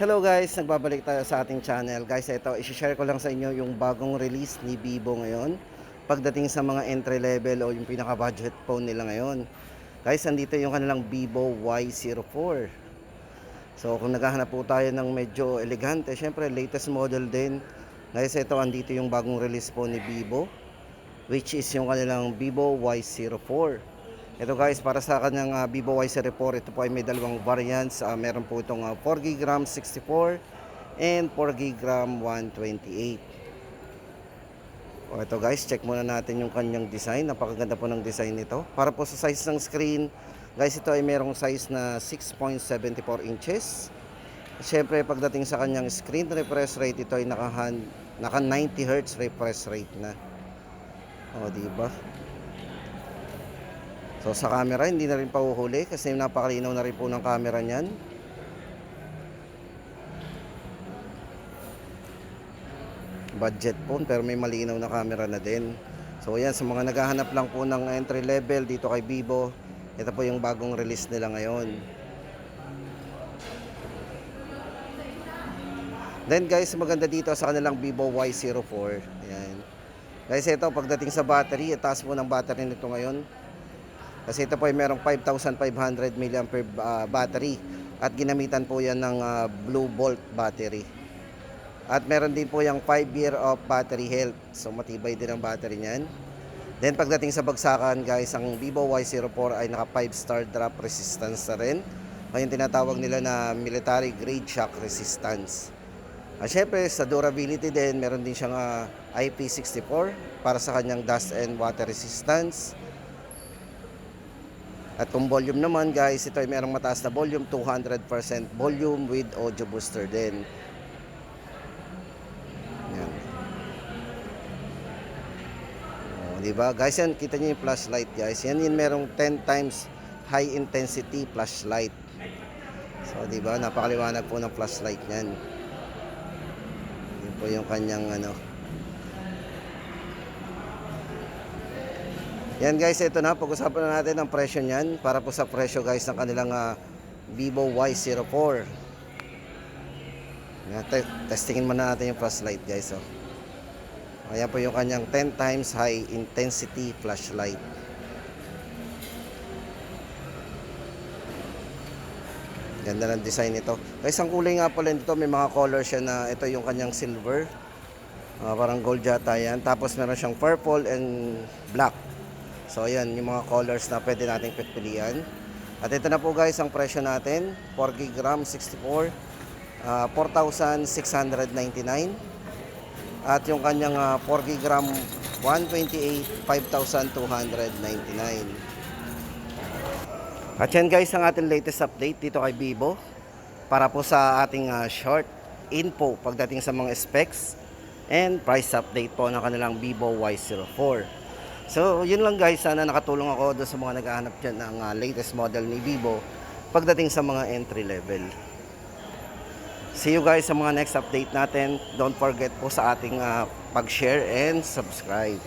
Hello guys, nagbabalik tayo sa ating channel. Guys, ito, isi-share ko lang sa inyo yung bagong release ni Vivo ngayon. Pagdating sa mga entry level o yung pinaka-budget phone nila ngayon. Guys, andito yung kanilang Vivo Y04. So, kung naghahanap po tayo ng medyo elegante, syempre latest model din. Guys, ito, andito yung bagong release po ni Vivo. Which is yung kanilang Vivo Y04. Ito guys, para sa kanyang uh, Vivo Y04, ito po ay may dalawang variants. Ah, meron po itong uh, 4GB RAM 64 and 4GB RAM 128. O ito guys, check muna natin yung kanyang design. Napakaganda po ng design nito. Para po sa size ng screen, guys, ito ay merong size na 6.74 inches. Siyempre, pagdating sa kanyang screen refresh rate, ito ay naka, naka 90 Hz refresh rate na. O, di ba? So sa camera hindi na rin pahuhuli kasi napakalinaw na rin po ng camera niyan. Budget phone pero may malinaw na camera na din. So yan sa mga naghahanap lang po ng entry level dito kay Vivo, ito po yung bagong release nila ngayon. Then guys, maganda dito sa kanilang Vivo Y04. Ayan. Guys, ito pagdating sa battery, itaas po ng battery nito ngayon. Kasi ito po ay merong 5,500 mAh uh, battery at ginamitan po yan ng uh, Blue Bolt battery. At meron din po yung 5 year of battery health. So matibay din ang battery niyan. Then pagdating sa bagsakan guys, ang Vivo Y04 ay naka 5 star drop resistance na rin. Yung tinatawag nila na military grade shock resistance. At syempre sa durability din, meron din siyang uh, IP64 para sa kanyang dust and water resistance. At kung volume naman guys, ito ay merong mataas na volume, 200% volume with audio booster din. Yan. Oh, di ba? Guys, yan kita niyo yung flashlight guys. Yan yung merong 10 times high intensity flashlight. So, di ba? Napakaliwanag po ng flashlight niyan. Yan po yung kanyang ano, Yan guys, ito na. Pag-usapan na natin ang presyo niyan. Para po sa presyo guys ng kanilang uh, Vivo Y04. Yan, te- testingin muna natin yung flashlight guys. Oh. Ayan po yung kanyang 10 times high intensity flashlight. Ganda ng design nito. Guys, ang kulay nga pala nito, may mga color siya na ito yung kanyang silver. Ah, parang gold yata yan. Tapos meron siyang purple and black. So ayan, yung mga colors na pwede nating pagpilian. At ito na po guys ang presyo natin. 4 gb RAM 64, uh, 4,699. At yung kanyang uh, 4 gb RAM 128, 5,299. At yan guys ang ating latest update dito kay Vivo. Para po sa ating uh, short info pagdating sa mga specs and price update po ng kanilang Vivo Y04. So, yun lang guys. Sana nakatulong ako doon sa mga naghahanap dyan ng uh, latest model ni Vivo pagdating sa mga entry level. See you guys sa mga next update natin. Don't forget po sa ating uh, pag-share and subscribe.